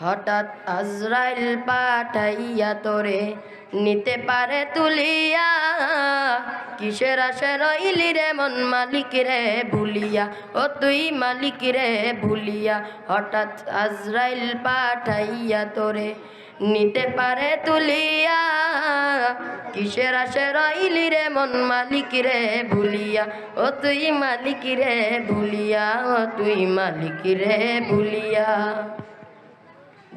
হঠাৎ আজরাইল পাঠাইয়া তোরে নিতে পারে তুলিয়া। কিসের আশে রইলি রে মন মালিক রে ভুলিয়া? ও তুই মালিক রে ভুলিয়া। হঠাৎ আজরাইল পাঠাইয়া তোরে নিতে পারে তুলিয়া। কিসের আশে রইলি রে মন মালিক রে ভুলিয়া? ও তুই মালিক রে ভুলিয়া? ও তুই মালিক রে ভুলিয়া।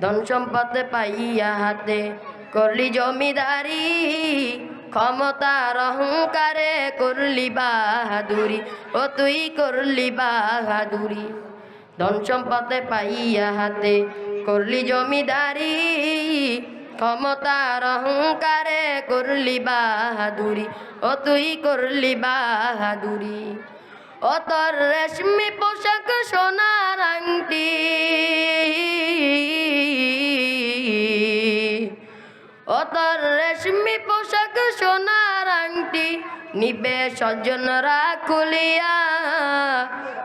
ধন সম্পদ পাইয়া হাতে করলি জমিদারি, ক্ষমতার অহংকারে করলি বাহাদুরি ও তুই করলি বাহাদুরি। ধন সম্পদ পাইয়া হাতে করলি জমিদারি, ক্ষমতার অহংকারে করলি বাহাদুরি ও তুই করলি বাহাদুরি। ও তোর রেশমি পোশাক সোনার ও তোর রেশমি পোশাক সোনার আংটি, নিবে সজ্জনরা খুলিয়া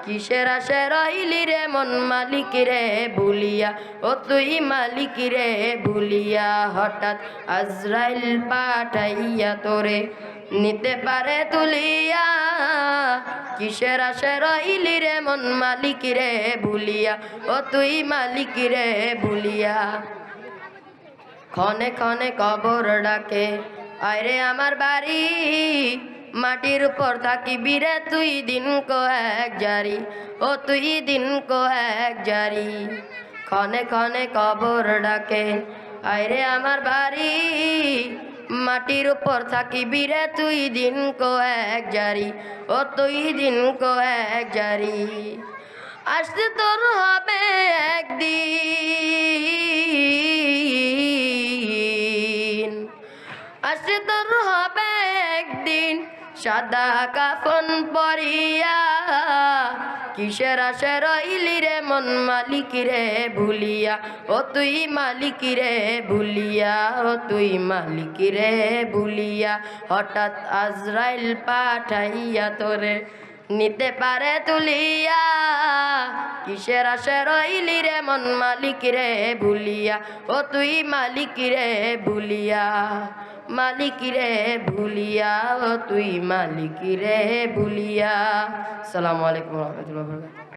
কিসের আশে রইলি রে মন মালিক রে ভুলিয়া? ও তুই মালিক রে ভুলিয়া, হঠাৎ আজরাইল পাঠাইয়া তোরে নিতে পারে তুলিয়া। কিসের আশে রইলি রে মন মালিক রে ভুলিয়া? ও তুই মালিক রে ভুলিয়া। ক্ষণে ক্ষণে কবর ডাকে। আরে আমার বাড়ি, মাটির উপর থাকি বিরে তুই দিন কো এক জারি। ও তুই দিন কো এক জারি। ক্ষণে ক্ষণে কবর ডাকে। আরে আমার বাড়ি, মাটির উপর থাকি বিরে তুই দিন কো এক জারি। ও তুই দিন কো এক জারি। আসতে তোর হবে একদিন। সাদা কাফন পরিয়া, কিসের আশে রইলি রে মন মালিক রে ভুলিয়া? ও তুই মালিক রে ভুলিয়া, ও তুই মালিক রে ভুলিয়া। হঠাৎ আজরাইল পাঠাইয়া তোরে নিতে পারে তুলিয়া। কিসের আশে রইলি রে মন মালিক রে ভুলিয়া? ও তুই মালিক রে ভুলিয়া, মালিক রে ভুলিয়া, ও তুই মালিক রে ভুলিয়া। সালামু আলাইকুম রহমতুল্লাহ